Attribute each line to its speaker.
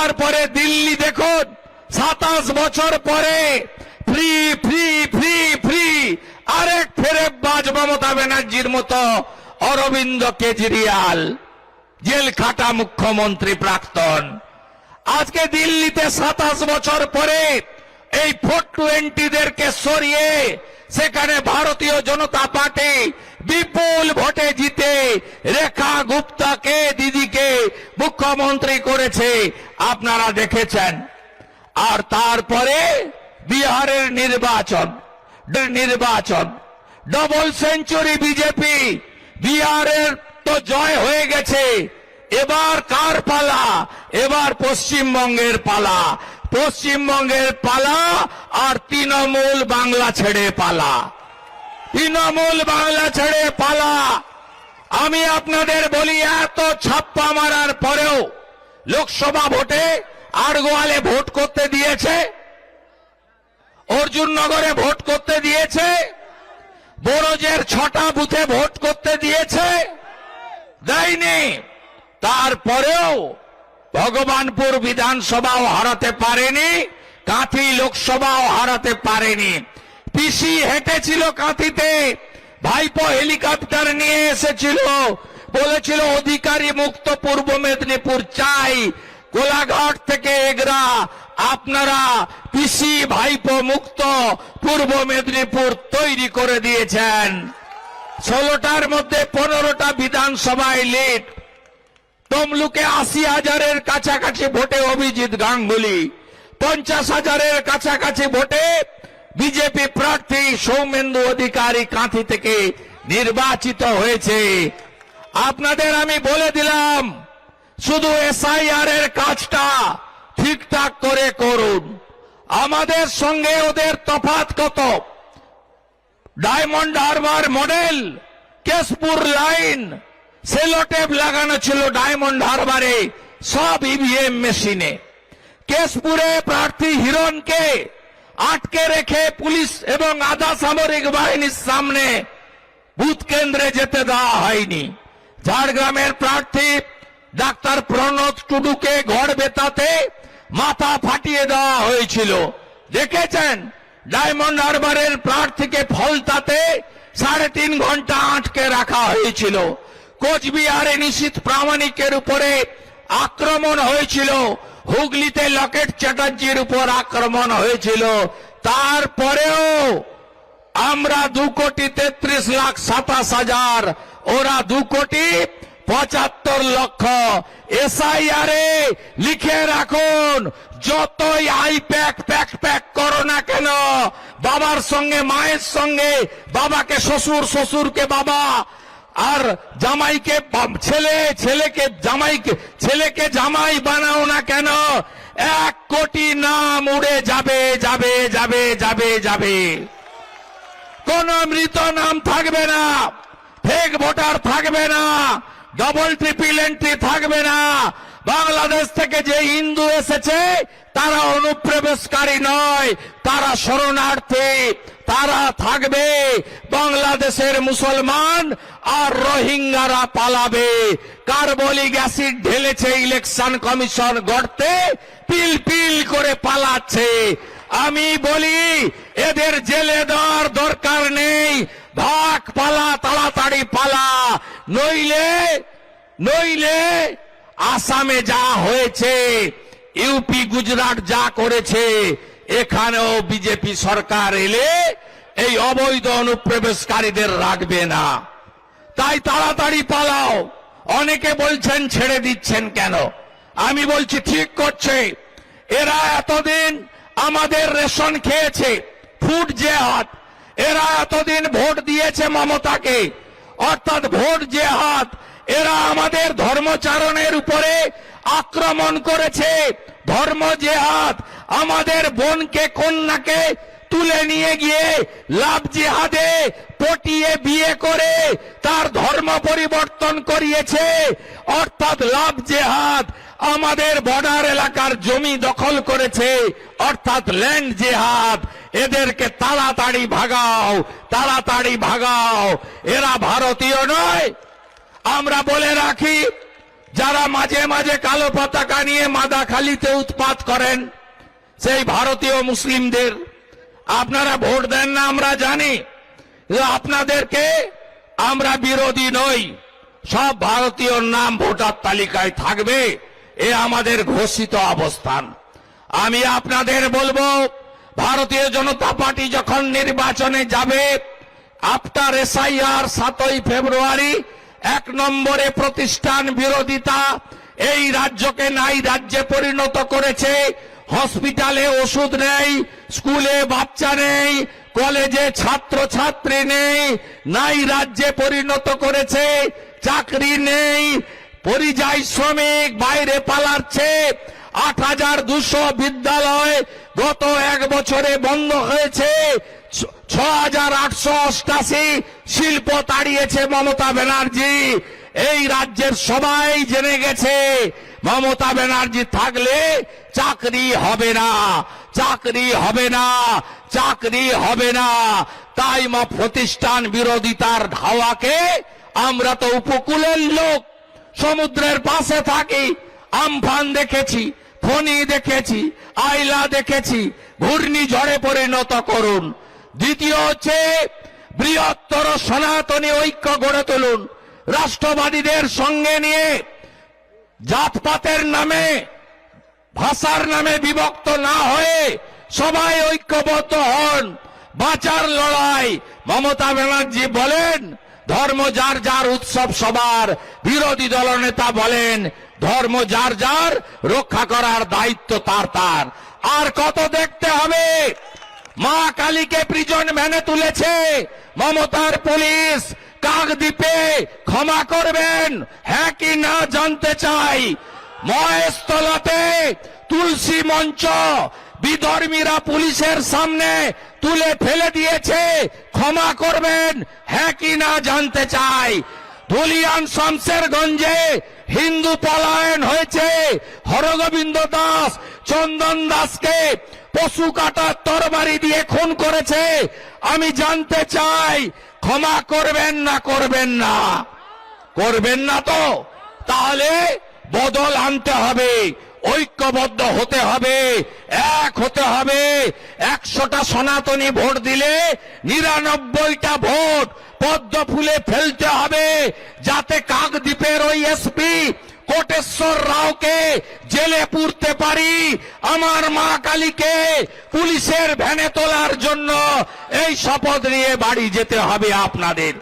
Speaker 1: তারপরে দিল্লি দেখুন, সাতাশ বছর পরে ফ্রি ফ্রি ফ্রি ফ্রি আরেক ফেরে বাজ মমতা ব্যানার্জির মতো অরবিন্দ কেজরিওয়াল জেল খাটা মুখ্যমন্ত্রী প্রাক্তন। আজকে দিল্লিতে সাতাশ বছর পরে এই ফোর টোয়েন্টিদেরকে সরিয়ে সেখানে ভারতীয় জনতা পার্টি বিপুল ভোটে জিতে রেখা গুপ্তাকে, দিদিকে মুখ্যমন্ত্রী করেছে। আপনারা দেখেছেন। আর তারপরে বিহারের নির্বাচন নির্বাচন। ডবল সেঞ্চুরি বিজেপি বিহারের তো জয় হয়ে গেছে। এবার কার পালা? এবার পশ্চিমবঙ্গের পালা। পশ্চিমবঙ্গের পালা আর তৃণমূল বাংলা ছেড়ে পালা। তৃণমূল বাংলা ছেড়ে পালা। আমি আপনাদের বলি, এত ছাপ্পা মারার পরেও লোকসভা ভোটে আড়গোয়ালে ভোট করতে দিয়েছে, অর্জুননগরে ভোট করতে দিয়েছে, বড়জের ছটা বুথে ভোট করতে দিয়েছে, দেয়নি। তারপরেও ভগবানপুর বিধানসভাও হারাতে পারেনি, কাঁথি লোকসভাও হারাতে পারেনি। পিসি হেঁটেছিল কাঁথিতে, ভাইপো হেলিকপ্টার নিয়ে এসেছিল, বলেছিল অধিকারী মুক্ত পূর্ব মেদিনীপুর চাই কোলাঘাট থেকে এগরা, আপনারা পিসি ভাইপো মুক্ত পূর্ব মেদিনীপুর তৈরি করে দিয়েছেন। ষোলোটার মধ্যে পনেরোটা বিধানসভায় লিড তমলুকে আশি হাজারের কাছাকাছি ভোটে অভিজিৎ গাঙ্গুলি। পঞ্চাশ হাজারের কাছাকাছি ভোটে বিজেপি প্রার্থী সৌমেন্দু অধিকারী কাঁথি থেকে নির্বাচিত হয়েছে। আপনাদের আমি বলে দিলাম, শুধু এসআইআর এর কাজটা ঠিকঠাক করে করুন। আমাদের সঙ্গে ওদের তফাৎ কত? Diamond Harbour model, Keshpur line sellotape লাগানো ছিল ডায়মন্ড হারবারে, সব ইভিএম মেশিনে। কেশপুরে প্রার্থী হিরণকে আটকে রেখে পুলিশ এবং আধা সামরিক বাহিনীর সামনে বুথ কেন্দ্রে যেতে দেওয়া হয়নি। ঝাড়গ্রামের প্রার্থী ডাক্তার প্রণব টুডুকে ঘর বেতাতে মাথা ফাটিয়ে দেওয়া হয়েছিল। দেখেছেন? ডায়মন্ড হারবারের প্রার্থীকে ফলতাতে সাড়ে তিন ঘণ্টা আটকে রাখা হয়েছিল। কোচবিহারে নিশীত প্রামাণিকের উপরে আক্রমণ হয়েছিল। হুগলিতে লকেট চ্যাটার্জির উপর আক্রমণ হয়েছিল। তারপরেও আমরা দু কোটি তেত্রিশ লাখ সাতাশ হাজার, ওরা দু কোটি পঁচাত্তর লক্ষ। এসআইআরে লিখে রাখুন, যতই আই প্যাক প্যাক প্যাক করো না কেন, বাবার সঙ্গে, মায়ের সঙ্গে, বাবাকে, শ্বশুর, শ্বশুরকে বাবা আর জামাইকে ছেলে, ছেলেকে জামাইকে ছেলেকে জামাই বানাও না কেন? এক কোটি নাম উড়ে যাবে যাবে যাবে যাবে যাবে। কোন মৃত নাম থাকবে না। ফেক ভোটার থাকবে না। ডবল ট্রিপল এন্ট্রি থাকবে না। বাংলাদেশ থেকে যে হিন্দু এসেছে, তারা অনুপ্রবেশকারী নয়, তারা শরণার্থী। তারা থাকবে বাংলাদেশের মুসলমান আর রোহিঙ্গারা পালাবে। কার্বলিক অ্যাসিড ঢেলেছে ইলেকশন কমিশন গড়তে, পিল পিল করে পালাচ্ছে। আমি বলি, এদের জেলে দেওয়ার দরকার নেই। ভাগ পালা, তাড়াতাড়ি পালা। নইলে নইলে আসামে যা হয়েছে, ইউপি, গুজরাট যা করেছে এখানেও বিজেপি সরকার এলে এই অবৈধ অনুপ্রবেশকারীদের রাখবে না। তাই তাড়াতাড়ি পালাও। অনেকে বলছেন, ছেড়ে দিচ্ছেন কেন? আমি বলছি, ঠিক করছে। এরা এতদিন আমাদের রেশন খেয়েছে, ফুড হাত এরা এতদিন ভোট দিয়েছে মমতাকে। অর্থাৎ ভোট যে হাত এরা আমাদের ধর্মচারণের উপরে আক্রমণ করেছে। ধর্ম জেহাদ আমাদের বোনকে, কন্যাকে তুলে নিয়ে গিয়ে লাভ জিহাদে পটিয়ে বিয়ে করে তার ধর্ম পরিবর্তন করিয়েছে। অর্থাৎ লাভ জেহাদ আমাদের বর্ডার এলাকার জমি দখল করেছে। অর্থাৎ ল্যান্ড জেহাদ, এদেরকে তাড়াতাড়ি ভাগাও তাড়াতাড়ি ভাগাও। এরা ভারতীয় নয়। আমরা বলে রাখি, যারা মাঝে মাঝে কালো পতাকা নিয়ে মাদাখালিতে উৎপাত করেন সেই ভারতীয় মুসলিমদের। আপনারা ভোট দেন না, আমরা জানি। আপনাদেরকে আমরা বিরোধী নই। সব ভারতীয় নাম ভোটার তালিকায় থাকবে। এ আমাদের ঘোষিত অবস্থান। আমি আপনাদের বলব, ভারতীয় জনতা পার্টি যখন নির্বাচনে যাবে, আফটার এসআইআর সাতই ফেব্রুয়ারি, এক নম্বরে প্রতিষ্ঠান বিরোধিতা, এই রাজ্যকে নাই রাজ্যে পরিণত করেছে। হসপিটালে ওষুধ নেই, স্কুলে বাচ্চা নেই, কলেজে ছাত্র ছাত্রী নেই, নাই রাজ্যে পরিণত করেছে, চাকরি নেই, পরিযায়ী শ্রমিক বাইরে পালাচ্ছে। আট হাজার দুশো বিদ্যালয় গত এক বছরে বন্ধ হয়েছে। ছ- হাজার আটশো অষ্টাশি শিল্প তাড়িয়েছে মমতা ব্যানার্জি। এই রাজ্যের সবাই জেনে গেছে, মমতা ব্যানার্জি থাকলে চাকরি হবে না, চাকরি হবে না, চাকরি হবে না। তাই মা প্রতিষ্ঠান বিরোধিতার ধাওয়াকে আমরা তো উপকূলের লোক, সমুদ্রের পাশে থাকি, আমফান দেখেছি, ফণি দেখেছি, আইলা দেখেছি ঘূর্ণিঝড়ে পরিণত করুন। দ্বিতীয় হচ্ছে বৃহত্তর সনাতনী ঐক্য গড়ে তুলুন। রাষ্ট্রবাদীদের সঙ্গে নিয়ে জাতপাতের নামে, ভাষার নামে বিভক্ত না হয়ে সবাই ঐক্যবদ্ধ হন। বাঁচার লড়াই। মমতা ব্যানার্জি বলেন, ধর্ম যার যার উৎসব সবার। বিরোধী দলনেতা বলেন, ধর্ম যার যার রক্ষা করার দায়িত্ব তার তার। আর কত দেখতে হবে? মা কালীকে প্রিজন ভ্যানে তুলেছে মমতার পুলিশ। কাকদ্বীপে ক্ষমা করবেন। হ্যাঁ কি না জানতে চাই, মহেশতলাতে তুলসী মঞ্চ বিধর্মীরা পুলিশের সামনে তুলে ফেলে দিয়েছে, ক্ষমা করবেন। হ্যাঁ কি না জানতে চাই, ধুলিয়ান শমশেরগঞ্জে হিন্দু পলায়ন হয়েছে। হরগোবিন্দ দাস, চন্দন দাসকে পশু কাটার তরবারি দিয়ে খুন করেছে। আমি জানতে চাই ক্ষমা করবেন না করবেন না। করবেন না তো। তাহলে বদল আনতে হবে, ঐক্যবদ্ধ হতে হবে, এক হতে হবে। একশোটা সনাতনী ভোট দিলে নিরানব্বইটা ভোট পদ্ম ফুলে ফেলতে হবে, যাতে কাকদ্বীপের ওই এসপি কোটেশ্বর রাওকে জেলে পুরতে পারি। আমার মা কালীকে পুলিশের ভ্যানে তোলার জন্য এই শপথ নিয়ে বাড়ি যেতে হবে আপনাদের।